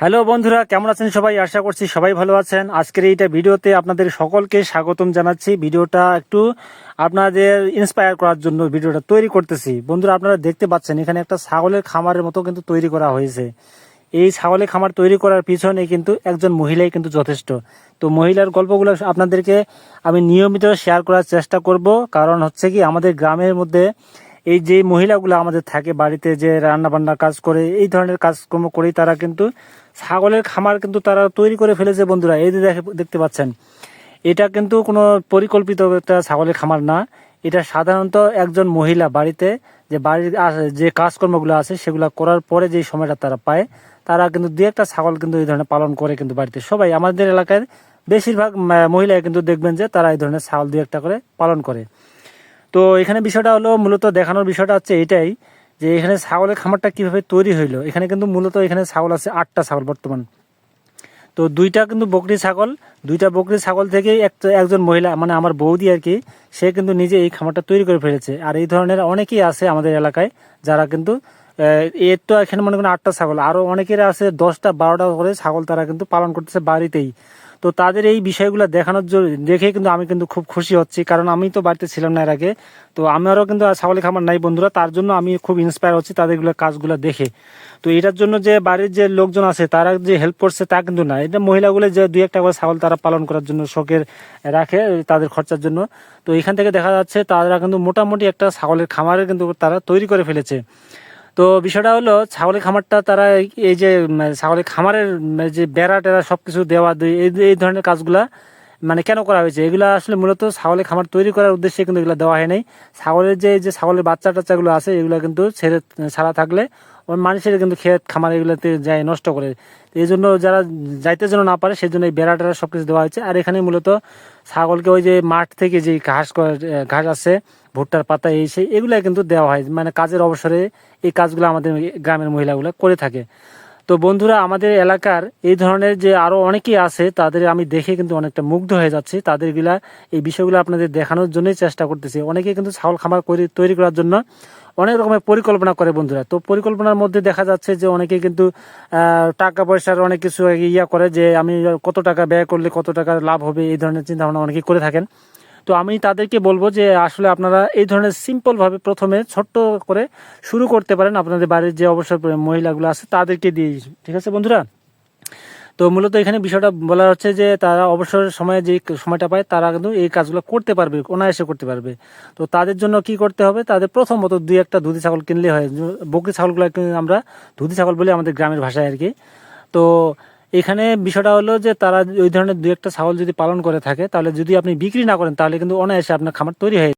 Hello বন্ধুরা, কেমন আছেন সবাই? আশা করছি সবাই ভালো আছেন। আজকের এইটা ভিডিওতে আপনাদের সকলকে স্বাগতম জানাচ্ছি। ভিডিওটা একটু আপনাদের ইন্সপায়ার করার জন্য ভিডিওটা তৈরি করতেছি। বন্ধুরা, আপনারা দেখতে পাচ্ছেন, এখানে একটা ছাগলের খামারের মতো কিন্তু তৈরি করা হয়েছে। এই ছাগলের খামার তৈরি করার পিছনে কিন্তু একজন মহিলাই কিন্তু যথেষ্ট। তো মহিলার গল্পগুলো আপনাদেরকে আমি নিয়মিত শেয়ার করার চেষ্টা করব। কারণ হচ্ছে কি, আমাদের গ্রামের মধ্যে এই যে মহিলাগুলো আমাদের থাকে, বাড়িতে যে রান্না বান্নার কাজ করে, এই ধরনের কাজকর্ম করেই তারা কিন্তু ছাগলের খামার কিন্তু তারা তৈরি করে ফেলেছে বন্ধুরা। এই যে দেখে- দেখতে পাচ্ছেন, এটা কিন্তু কোনো পরিকল্পিত একটা ছাগলের খামার না। এটা সাধারণত একজন মহিলা বাড়িতে যে বাড়ির যে কাজকর্মগুলো আছে সেগুলো করার পরে যে সময়টা তারা পায়, তারা কিন্তু দু একটা ছাগল কিন্তু এই ধরনের পালন করে কিন্তু বাড়িতে। সবাই আমাদের এলাকায় বেশিরভাগ মহিলা কিন্তু দেখবেন যে তারা এই ধরনের ছাগল দু একটা করে পালন করে। তো এখানে বিষয়টা হলো, মূলত দেখানোর বিষয়টা হচ্ছে এটাই যে এখানে ছাগলের খামারটা কীভাবে তৈরি হইল। এখানে কিন্তু মূলত এখানে ছাগল আছে আটটা ছাগল বর্তমান। তো দুইটা কিন্তু বকরি ছাগল, দুইটা বকরি ছাগল থেকে একটা একজন মহিলা মানে আমার বৌদি আর কি, সে কিন্তু নিজে এই খামারটা তৈরি করে ফেলেছে। আর এই ধরনের অনেকেই আছে আমাদের এলাকায় যারা কিন্তু এর তো এখানে মনে করেন আটটা ছাগল। আরও অনেকের আছে দশটা, বারোটা করে ছাগল তারা কিন্তু পালন করতেছে বাড়িতেই। তো তাদের এই বিষয়গুলো দেখানোর জন্য দেখে কিন্তু আমি কিন্তু খুব খুশি হচ্ছি। কারণ আমি তো বাড়িতে ছিলাম না এর আগে। তো আমারও কিন্তু ছাগলের খামার নাই বন্ধুরা। তার জন্য আমি খুব ইন্সপায়ার হচ্ছি তাদেরগুলো কাজগুলো দেখে। তো এটার জন্য যে বাড়ির যে লোকজন আছে, তারা যে হেল্প করছে তা কিন্তু না। এটা মহিলাগুলো যে দুই একটা করে ছাগল তারা পালন করার জন্য শখের রাখে তাদের খরচার জন্য। তো এখান থেকে দেখা যাচ্ছে তারা কিন্তু মোটামুটি একটা ছাগলের খামারে কিন্তু তারা তৈরি করে ফেলেছে। তো বিষয়টা হলো ছাগলের খামারটা তারা এই- যে ছাগলের খামারের যে বেড়া টেরা সব কিছু দেওয়া এই ধরনের কাজগুলা মানে কেন করা হয়েছে? এগুলো আসলে মূলত ছাগলের খামার তৈরি করার উদ্দেশ্যে কিন্তু এগুলো দেওয়া হয় নাই। ছাগলের যে যে ছাগলের বাচ্চা টাচ্চাগুলো আছে, এগুলো কিন্তু ছেড়ে, ছাড়া থাকলে মানুষের কিন্তু ক্ষেত খামার এগুলোতে যায়, নষ্ট করে। এই জন্য যারা যাইতে যেন না পারে, সেই জন্য এই বেড়া টেরা সব কিছু দেওয়া হয়েছে। আর এখানে মূলত ছাগলকে ওই যে মাঠ থেকে যে ঘাস ঘাস আছে, ভুট্টার পাতা, এই সেই এগুলো কিন্তু দেওয়া হয়। মানে কাজের অবসরে এই কাজগুলো আমাদের গ্রামের মহিলাগুলো করে থাকে। তো বন্ধুরা, আমাদের এলাকার এই ধরনের যে আরও অনেকেই আছে, তাদের আমি দেখে কিন্তু অনেকটা মুগ্ধ হয়ে যাচ্ছি। তাদেরগুলা এই বিষয়গুলো আপনাদের দেখানোর জন্যই চেষ্টা করতেছি। অনেকে কিন্তু ছাগল খামার তৈরি করার জন্য অনেক রকমের পরিকল্পনা করে বন্ধুরা। তো পরিকল্পনার মধ্যে দেখা যাচ্ছে যে অনেকে কিন্তু টাকা পয়সার অনেক কিছু ইয়া করে যে, আমি কত টাকা ব্যয় করলে কত টাকা লাভ হবে, এই ধরনের চিন্তা ভাবনা অনেকেই করে থাকেন। তো আমি তাদেরকে বলব যে আসলে আপনারা এই ধরনের সিম্পলভাবে প্রথমে ছোট্ট করে শুরু করতে পারেন। আপনাদের বাড়ির যে অবসর মহিলাগুলো আছে, তাদেরকে দিয়ে ঠিক আছে বন্ধুরা? তো মূলত এখানে বিষয়টা বলা হচ্ছে যে তারা অবসর সময়ে যে সময়টা পায়, তারা কিন্তু এই কাজগুলো করতে পারবে, অনায়াসে করতে পারবে। তো তাদের জন্য কি করতে হবে? তাদের প্রথমত দুই একটা দুধি ছাগল কিনলে হয়। বকরি ছাগলগুলো আমরা দুধি ছাগল বলে আমাদের গ্রামের ভাষায় আর কি। তো এখানে বিষয়টা হলো যে তারা ওই ধরনের দু একটা ছাগল যদি পালন করে থাকে, তাহলে যদি আপনি বিক্রি না করেন, তাহলে কিন্তু অনায়াসে আপনার খামার তৈরি হয়ে